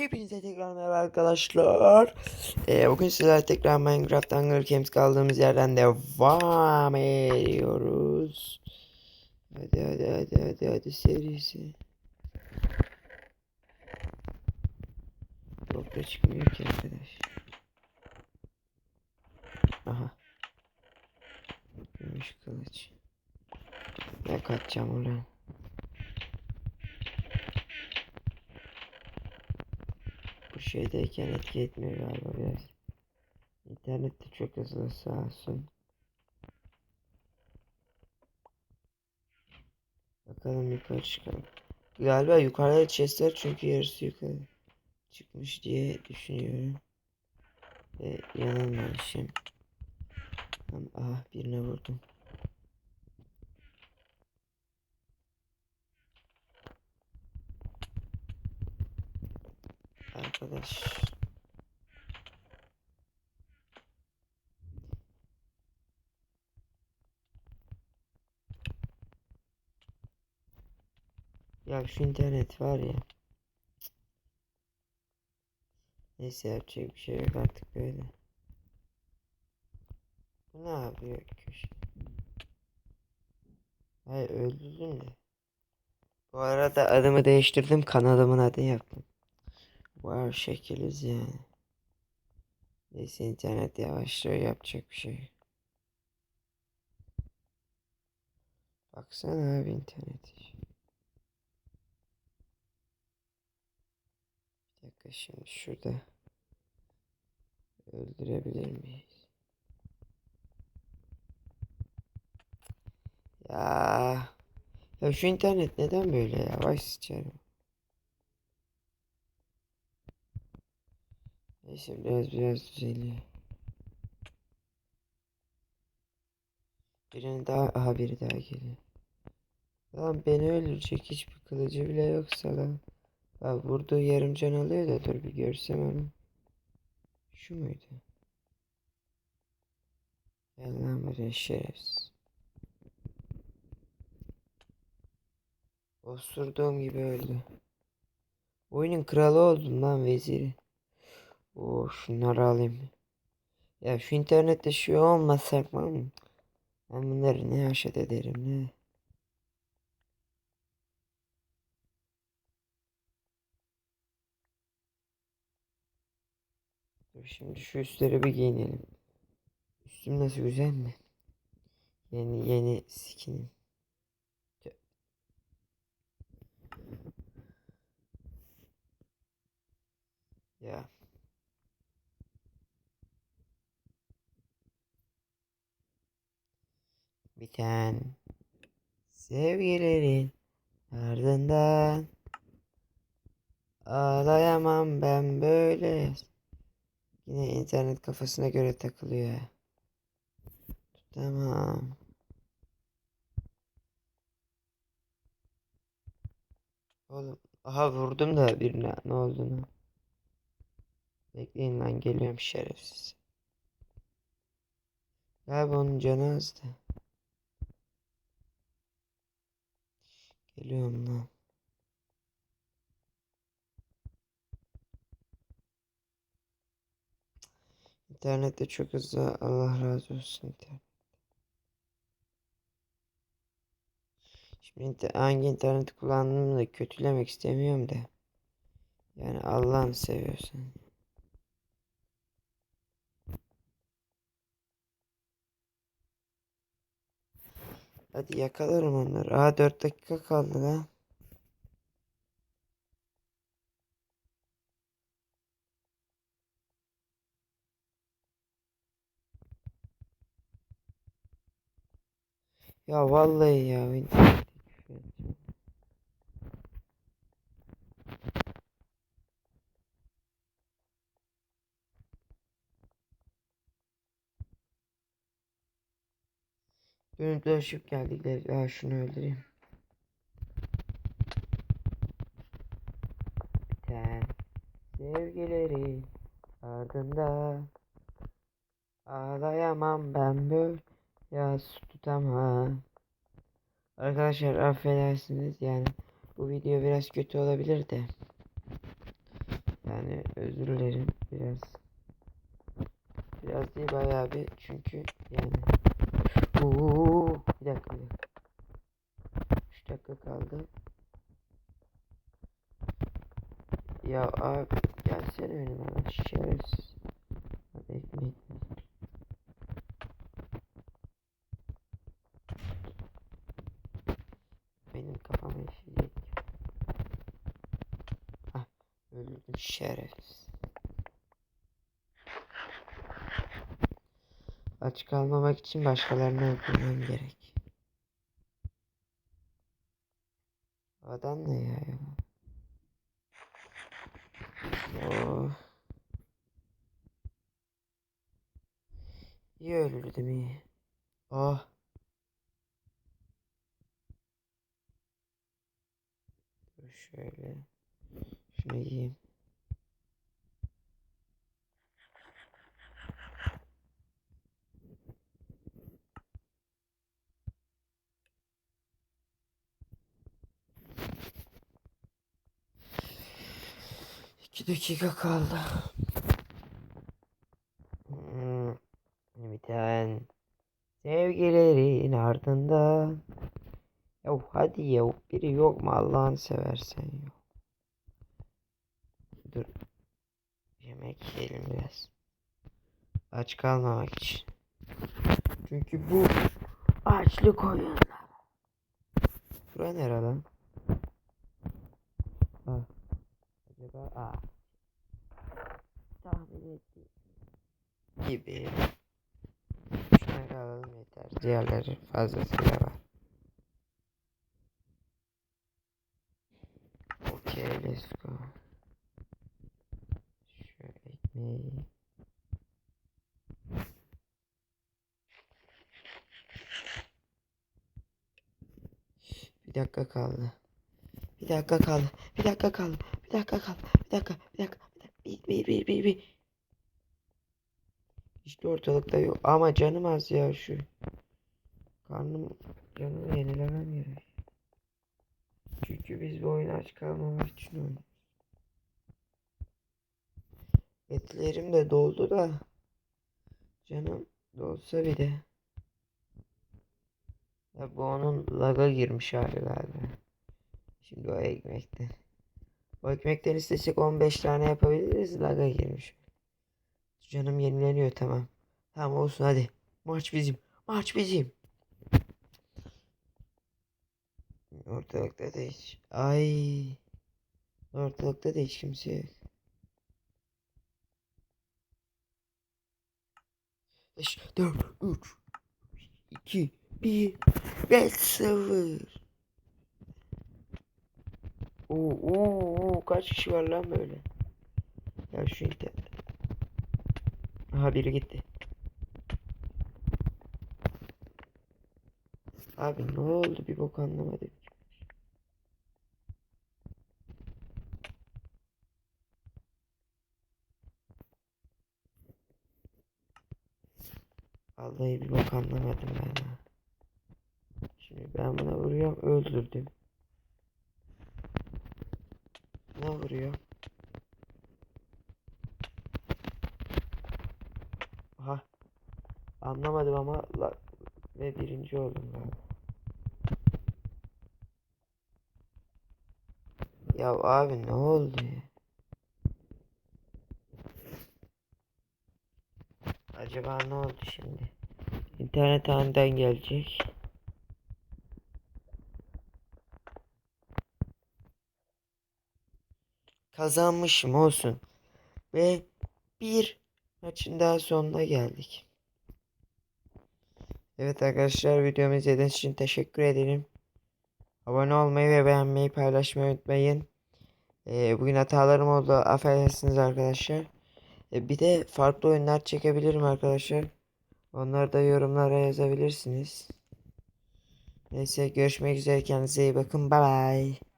Hepinize tekrar merhaba arkadaşlar. Ee, bugün sizlerle tekrar Minecraft Hunger Games kaldığımız yerden devam ediyoruz. Hadi hadi hadi hadi hadi serisi. Çok da çıkmıyor ki arkadaş. Aha. Gümüş kılıç. Ne kaçacağım ulan. Şeydeyken etki etmiyor galiba biraz. İnternet de çok hızlı sağ olsun. Bakalım yukarı çıkalım. Galiba yukarıda chestler çünkü yarısı yukarı çıkmış diye düşünüyorum. Ve yanılmamışım. Ah birine vurdum. Arkadaş. Ya şu internet var ya. Neyse yapacak bir şey yok artık böyle. Bu ne yapıyor köşe? Hayır öldürdüm de. Bu arada adımı değiştirdim kanalımın adını yaptım. Wow şekiliz yani. Neyse internet yavaşlıyor yapacak bir şey. Baksana abi internet. Bir dakika şimdi şurada öldürebilir miyiz? Ya ya şu internet neden böyle yavaş sıçarım? Neyse biraz biraz düzeliyor. Birini daha aha biri daha geliyor. Lan beni öldürecek hiçbir kılıcı bile yoksa lan. Bak vurduğu yarım can alıyor da dur bir görsem onu. Şu muydu? Gel lan buraya şerefsiz. Osurduğum gibi öldü. Oyunun kralı oldum lan veziri. Oo şunları alayım. Ya şu internette şu olmasak mı? Ben bunları ne haşet ederim ne? Şimdi şu üstleri bir giyinelim. Üstüm nasıl güzel mi? Yeni yeni skinim. Ya. Biten sevgilerin ardından ağlayamam ben böyle. Yine internet kafasına göre takılıyor. Tamam. Oğlum aha vurdum da birine ne olduğunu. Bekleyin lan geliyorum şerefsiz. Galiba onun canı azdı. Geliyorum lan. İnternet de çok hızlı. Allah razı olsun internet. Şimdi hangi interneti kullandığımı da kötülemek istemiyorum da. Yani Allah'ını seviyorsan. Hadi yakalarım onları. Aa 4 dakika kaldı lan. Ya vallahi ya. Dolaşıp geldikleri. Aa şunu öldüreyim. Biten sevgileri ardında ağlayamam ben böyle yas tutamam. Arkadaşlar affedersiniz yani bu video biraz kötü olabilir de. Yani özür dilerim biraz. Biraz değil bayağı bir çünkü yani. Oo, bir dakika bir dakika. 3 dakika kaldı. Ya abi gelsene önüme şerefsiz. Ekmeği. Benim kafam eşecek. Ah öldürdüm şerefsiz. Aç kalmamak için başkalarını öldürmem gerek. Adam ne ya? Oh. İyi öldürdüm iyi. Oh. Şöyle. Şunu yiyeyim. İki dakika kaldı. Hmm, biten sevgilerin ardından. Ya hadi ya biri yok mu Allah'ını seversen ya. Dur. Yemek yiyelim biraz. Aç kalmamak için. Çünkü bu açlık oyunları. Bura nere lan? Diğerleri fazlasıyla var. Okay, let's go. Şu ekmeği. Bir dakika kaldı. Bir dakika kaldı. Bir dakika kaldı. Bir dakika kaldı. Bir dakika. Bir dakika. Bir, bir, bir, bir, bir. İşte ortalıkta yok. Ama canım az ya şu. Karnım canımı yenilemem gerek. Çünkü biz bu oyunu aç kalmamak için oynuyoruz. Etlerim de doldu da. Canım dolsa bir de. Ya bu onun laga girmiş hali galiba. Şimdi o ekmekte. O ekmekten istesek 15 tane yapabiliriz. Laga girmiş. Canım yenileniyor tamam. Tamam olsun hadi. Maç bizim. Maç bizim. Ortalıkta da hiç. Ay. Ortalıkta da hiç kimse yok. 5, 4, 3, 2, 1 ve 0. Oo, oo, oo, kaç kişi var lan böyle? Ya şu internet. Aha biri gitti. Abi ne oldu bir bok anlamadım. Vallahi bir bok anlamadım ben ha. Şimdi ben buna vuruyorum öldürdüm. Ne vuruyor? Aha. Anlamadım ama la ve birinci oldum galiba. Ya abi ne oldu ya? Acaba ne oldu şimdi? İnternet aniden gelecek. Kazanmışım olsun. Ve bir maçın daha sonuna geldik. Evet arkadaşlar videomu izlediğiniz için teşekkür ederim. Abone olmayı ve beğenmeyi paylaşmayı unutmayın. Ee, bugün hatalarım oldu. Affedersiniz arkadaşlar. Ee, bir de farklı oyunlar çekebilirim arkadaşlar. Onları da yorumlara yazabilirsiniz. Neyse görüşmek üzere kendinize iyi bakın. Bye bye.